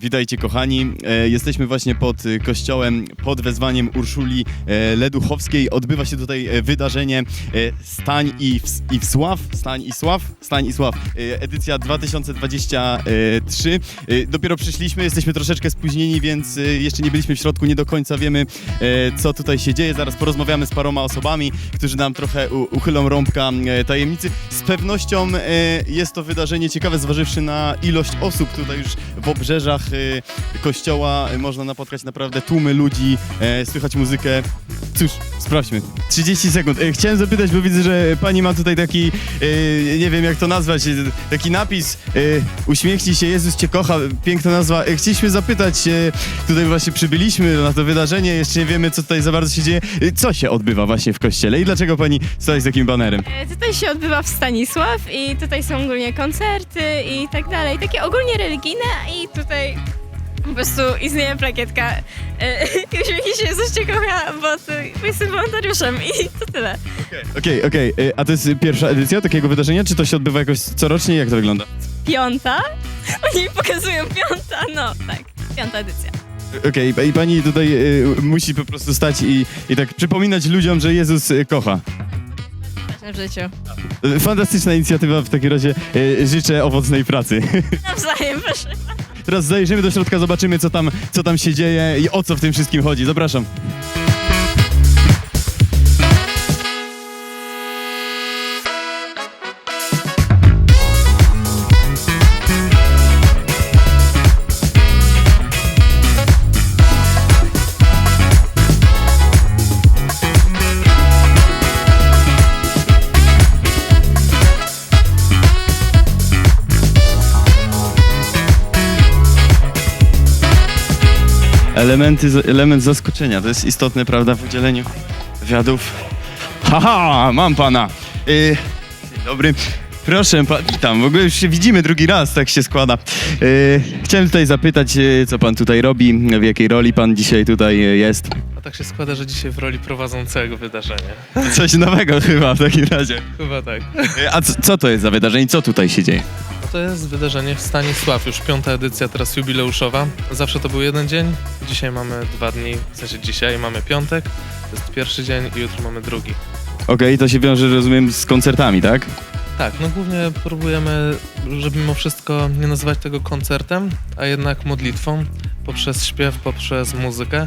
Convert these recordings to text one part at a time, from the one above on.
Witajcie kochani. E, jesteśmy właśnie pod e, kościołem pod wezwaniem Urszuli e, Leduchowskiej. Odbywa się tutaj e, wydarzenie e, Stań i, ws- i Wsław. Stań i Sław. Stań i Sław. E, edycja 2023. E, dopiero przyszliśmy, jesteśmy troszeczkę spóźnieni, więc e, jeszcze nie byliśmy w środku, nie do końca wiemy e, co tutaj się dzieje. Zaraz porozmawiamy z paroma osobami, którzy nam trochę u, uchylą rąbka e, tajemnicy. Z pewnością e, jest to wydarzenie ciekawe, zważywszy na ilość osób tutaj już w obrzeżach kościoła. E, Można napotkać naprawdę tłumy ludzi, e, słychać muzykę. Cóż, sprawdźmy. 30 sekund. E, Chciałem zapytać, bo widzę, że pani ma tutaj taki, e, nie wiem jak to nazwać, e, taki napis Uśmiechnij się, Jezus Cię kocha. Piękna nazwa. Chcieliśmy zapytać, tutaj właśnie przybyliśmy na to wydarzenie, jeszcze nie wiemy co tutaj za bardzo się dzieje. Co się odbywa właśnie w kościele i dlaczego pani stoi z takim banerem? Tutaj się odbywa w Stanisław i tutaj są ogólnie koncerty i tak dalej. Takie ogólnie religijne i tutaj po prostu istnieje plakietka e, i uśmiechnij się, Jezus Cię kocha, bo ty, jestem wolontariuszem i to tyle. Okej, okej. E, A to jest pierwsza edycja takiego wydarzenia, czy to się odbywa jakoś corocznie? Jak to wygląda? Piąta? Oni mi pokazują piąta, no tak, piąta edycja. Okej, i pani tutaj e, musi po prostu stać i, i tak przypominać ludziom, że Jezus e, kocha. Ważne w życiu. Fantastyczna inicjatywa, w takim razie e, życzę owocnej pracy. Nawzajem, proszę. Teraz zajrzymy do środka, zobaczymy co tam, co tam się dzieje i o co w tym wszystkim chodzi. Zapraszam. Elementy, element zaskoczenia, to jest istotne, prawda, w udzieleniu wywiadów. Haha, mam pana. Y, dzień dobry. Proszę, pa, witam. W ogóle już się widzimy drugi raz, tak się składa. Y, chciałem tutaj zapytać, y, co pan tutaj robi, w jakiej roli pan dzisiaj tutaj jest. A tak się składa, że dzisiaj w roli prowadzącego wydarzenie. Coś nowego chyba w takim razie. Chyba tak. A co, co to jest za wydarzenie? Co tutaj się dzieje? To jest wydarzenie w Stanisław, już piąta edycja, teraz jubileuszowa. Zawsze to był jeden dzień, dzisiaj mamy dwa dni, w sensie dzisiaj mamy piątek, to jest pierwszy dzień i jutro mamy drugi. Okej, to się wiąże, rozumiem, z koncertami, tak? Tak, no głównie próbujemy, żeby mimo wszystko nie nazywać tego koncertem, a jednak modlitwą, poprzez śpiew, poprzez muzykę.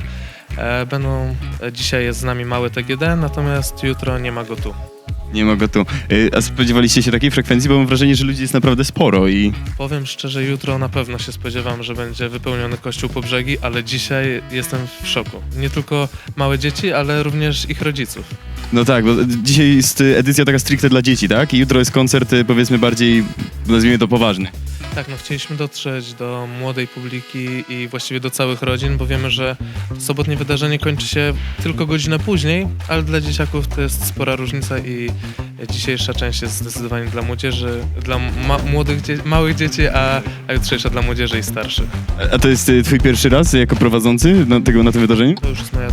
E, będą, e, dzisiaj jest z nami mały TGD, natomiast jutro nie ma go tu. Nie mogę tu. Y, a spodziewaliście się takiej frekwencji? Bo mam wrażenie, że ludzi jest naprawdę sporo i... Powiem szczerze, jutro na pewno się spodziewam, że będzie wypełniony kościół po brzegi, ale dzisiaj jestem w szoku. Nie tylko małe dzieci, ale również ich rodziców. No tak, bo dzisiaj jest y, edycja taka stricte dla dzieci, tak? I jutro jest koncert y, powiedzmy bardziej, nazwijmy to poważny. Tak, no chcieliśmy dotrzeć do młodej publiki i właściwie do całych rodzin, bo wiemy, że sobotnie wydarzenie kończy się tylko godzinę później, ale dla dzieciaków to jest spora różnica i dzisiejsza część jest zdecydowanie dla młodzieży, dla ma- młodych, dzie- małych dzieci, a, a jutrzejsza dla młodzieży i starszych. A- to jest y, twój pierwszy raz jako prowadzący na, tego, na tym wydarzeniu? To już jest moja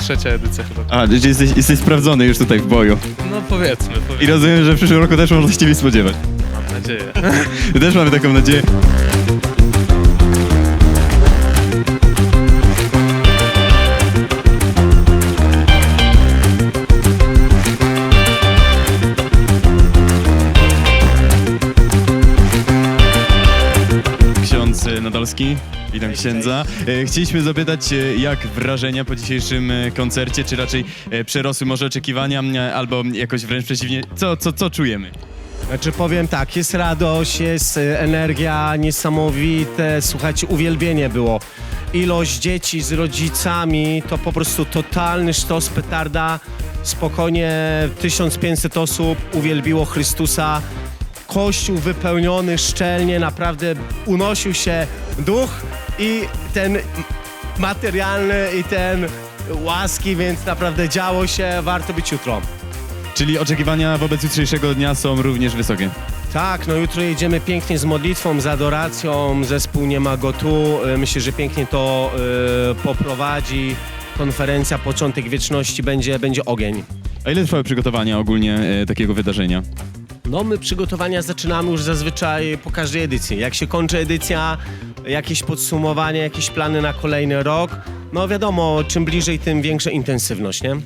trzecia edycja chyba. A, jesteś, jesteś sprawdzony już tutaj w boju. No powiedzmy, I powiedzmy. rozumiem, że w przyszłym roku też można się ciebie spodziewać. Nadzieję. Też mamy taką nadzieję. Ksiądz Nadolski, witam księdza. E, Chcieliśmy zapytać, e, jak wrażenia po dzisiejszym e, koncercie, czy raczej e, przerosły może oczekiwania, m, albo jakoś wręcz przeciwnie, co, co, co czujemy? Znaczy powiem tak, jest radość, jest y, energia niesamowite, słuchajcie, uwielbienie było. Ilość dzieci z rodzicami to po prostu totalny sztos petarda. Spokojnie 1500 osób uwielbiło Chrystusa. Kościół wypełniony szczelnie, naprawdę unosił się duch i ten materialny i ten łaski, więc naprawdę działo się, warto być jutro. Czyli oczekiwania wobec jutrzejszego dnia są również wysokie. Tak, no jutro jedziemy pięknie z modlitwą, z adoracją, zespół nie ma go tu. Y, Myślę, że pięknie to y, poprowadzi. Konferencja Początek Wieczności będzie, będzie ogień. A ile trwały przygotowania ogólnie e, takiego wydarzenia? No my przygotowania zaczynamy już zazwyczaj po każdej edycji. Jak się kończy edycja, jakieś podsumowanie, jakieś plany na kolejny rok. No wiadomo, czym bliżej, tym większa intensywność, nie?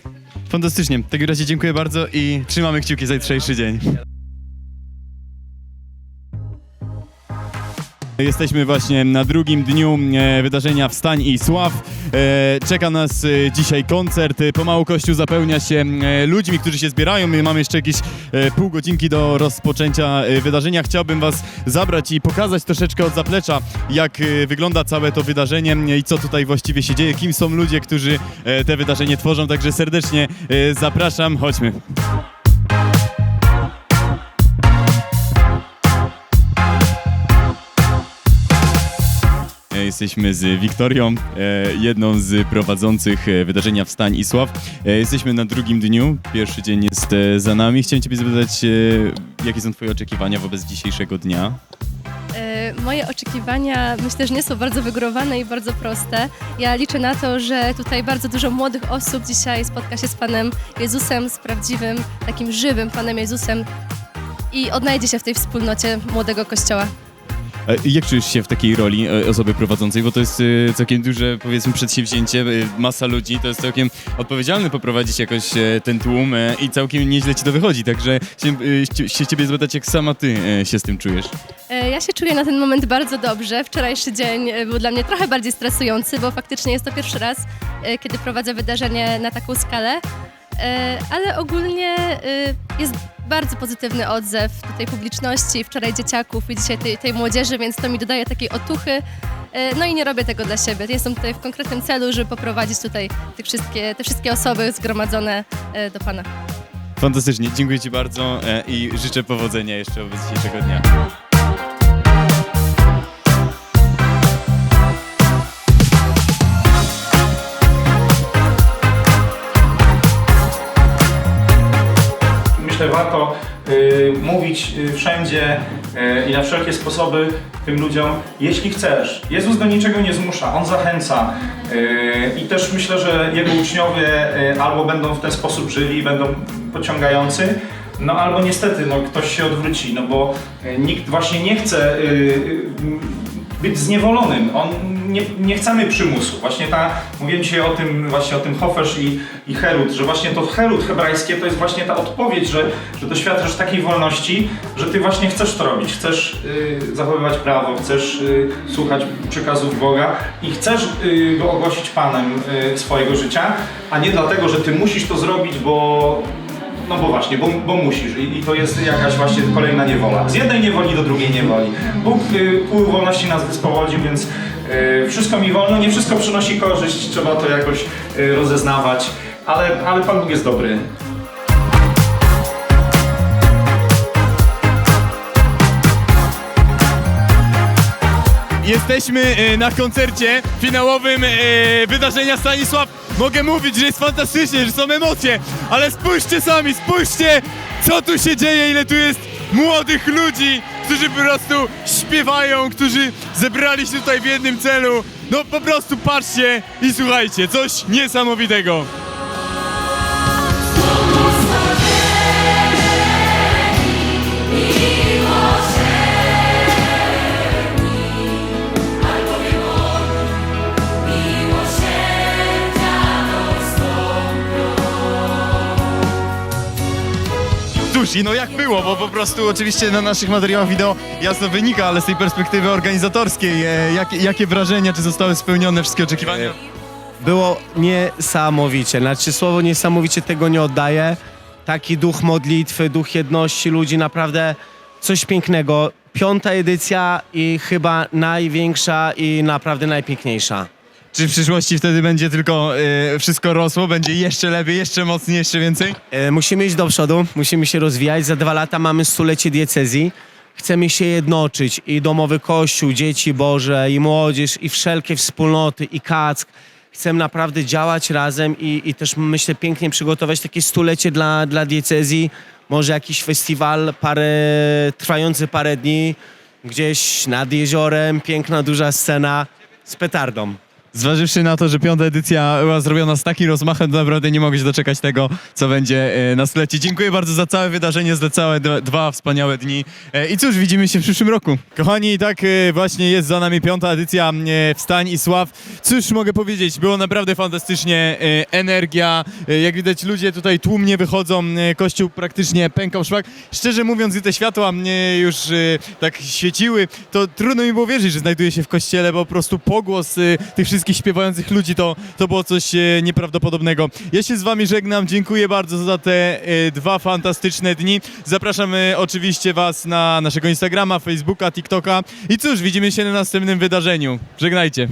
Fantastycznie. W takim razie dziękuję bardzo i trzymamy kciuki za jutrzejszy dzień. Jesteśmy właśnie na drugim dniu e, wydarzenia Wstań i Sław. E, czeka nas e, dzisiaj koncert. Pomału kościół zapełnia się ludźmi, którzy się zbierają. My mamy jeszcze jakieś pół godzinki do rozpoczęcia wydarzenia. Chciałbym was zabrać i pokazać troszeczkę od zaplecza, jak wygląda całe to wydarzenie i co tutaj właściwie się dzieje, kim są ludzie, którzy te wydarzenie tworzą. Także serdecznie zapraszam. Chodźmy. Jesteśmy z Wiktorią, e, jedną z prowadzących e, wydarzenia Wstań i Sław. E, Jesteśmy na drugim dniu, pierwszy dzień jest e, za nami. Chciałem Ciebie zapytać, e, jakie są Twoje oczekiwania wobec dzisiejszego dnia? E, Moje oczekiwania myślę, że nie są bardzo wygórowane i bardzo proste. Ja liczę na to, że tutaj bardzo dużo młodych osób dzisiaj spotka się z Panem Jezusem, z prawdziwym, takim żywym Panem Jezusem i odnajdzie się w tej wspólnocie młodego Kościoła. E, Jak czujesz się w takiej roli e, osoby prowadzącej? Bo to jest e, całkiem duże, powiedzmy, przedsięwzięcie, masa ludzi, to jest całkiem odpowiedzialne poprowadzić jakoś ten tłum i całkiem nieźle Ci to wychodzi. Także cie- się Ciebie zapytać, jak sama Ty się z tym czujesz? Ja się czuję na ten moment bardzo dobrze. Wczorajszy dzień był dla mnie trochę bardziej stresujący, bo faktycznie jest to pierwszy raz, kiedy prowadzę wydarzenie na taką skalę. E, Ale ogólnie e, jest bardzo pozytywny odzew tutaj publiczności, wczoraj dzieciaków i dzisiaj tej, tej młodzieży, więc to mi dodaje takiej otuchy. E, No i nie robię tego dla siebie. Jestem tutaj w konkretnym celu, żeby poprowadzić tutaj te wszystkie, te wszystkie osoby zgromadzone do Pana. Fantastycznie, dziękuję Ci bardzo i życzę powodzenia jeszcze wobec dzisiejszego dnia. Myślę, warto y, mówić y, wszędzie y, i na wszelkie sposoby tym ludziom, jeśli chcesz. Jezus do niczego nie zmusza, On zachęca. Y, I też myślę, że Jego uczniowie y, albo będą w ten sposób żyli, będą pociągający, no albo niestety no, ktoś się odwróci, no bo y, nikt właśnie nie chce y, y, być zniewolonym. On, nie, nie chcemy przymusu. Właśnie ta, mówiłem dzisiaj o tym, właśnie o tym Hofesz i, i Herod, że właśnie to Herod hebrajskie to jest właśnie ta odpowiedź, że, że doświadczasz takiej wolności, że ty właśnie chcesz to robić. Chcesz y, zachowywać prawo, chcesz y, słuchać przekazów Boga i chcesz y, go ogłosić Panem y, swojego życia, a nie dlatego, że ty musisz to zrobić, bo no bo właśnie, bo, bo musisz I, i to jest jakaś właśnie kolejna niewola. Z jednej niewoli do drugiej niewoli. Bóg y, pół wolności nas wyspowodził, więc y, wszystko mi wolno, nie wszystko przynosi korzyść, trzeba to jakoś y, rozeznawać, ale, ale Pan Bóg jest dobry. Jesteśmy e, na koncercie finałowym e, wydarzenia Stanisław. Mogę mówić, że jest fantastycznie, że są emocje, ale spójrzcie sami, spójrzcie, co tu się dzieje, ile tu jest młodych ludzi, którzy po prostu śpiewają, którzy zebrali się tutaj w jednym celu. No po prostu patrzcie i słuchajcie, coś niesamowitego. I no jak było, bo po prostu oczywiście na naszych materiałach wideo jasno wynika, ale z tej perspektywy organizatorskiej, e, jakie, jakie wrażenia, czy zostały spełnione wszystkie oczekiwania? Było niesamowicie. Znaczy słowo niesamowicie tego nie oddaje. Taki duch modlitwy, duch jedności ludzi, naprawdę coś pięknego. Piąta edycja i chyba największa i naprawdę najpiękniejsza. Czy w przyszłości wtedy będzie tylko e, wszystko rosło, będzie jeszcze lepiej, jeszcze mocniej, jeszcze więcej? E, musimy iść do przodu, musimy się rozwijać. Za dwa lata mamy stulecie diecezji. Chcemy się jednoczyć i domowy kościół, dzieci Boże, i młodzież, i wszelkie wspólnoty, i kack. Chcemy naprawdę działać razem i, i też myślę pięknie przygotować takie stulecie dla, dla diecezji. Może jakiś festiwal parę, trwający parę dni, gdzieś nad jeziorem, piękna, duża scena z petardą. Zważywszy na to, że piąta edycja była zrobiona z takim rozmachem, to naprawdę nie mogę się doczekać tego, co będzie e, na stulecie. Dziękuję bardzo za całe wydarzenie, za całe dwa wspaniałe dni. E, I cóż, widzimy się w przyszłym roku. Kochani, tak e, właśnie jest za nami piąta edycja e, Wstań i Sław. Cóż mogę powiedzieć, było naprawdę fantastycznie. Energia, jak widać ludzie tutaj tłumnie wychodzą, kościół praktycznie pękał szpak. Szczerze mówiąc, gdy te światła mnie już tak świeciły, to trudno mi było wierzyć, że znajduję się w kościele, bo po prostu pogłos tych wszystkich śpiewających ludzi to, to było coś e, nieprawdopodobnego. Ja się z wami żegnam, dziękuję bardzo za te e, dwa fantastyczne dni. Zapraszamy oczywiście was na naszego Instagrama, Facebooka, TikToka i cóż, widzimy się na następnym wydarzeniu. Żegnajcie.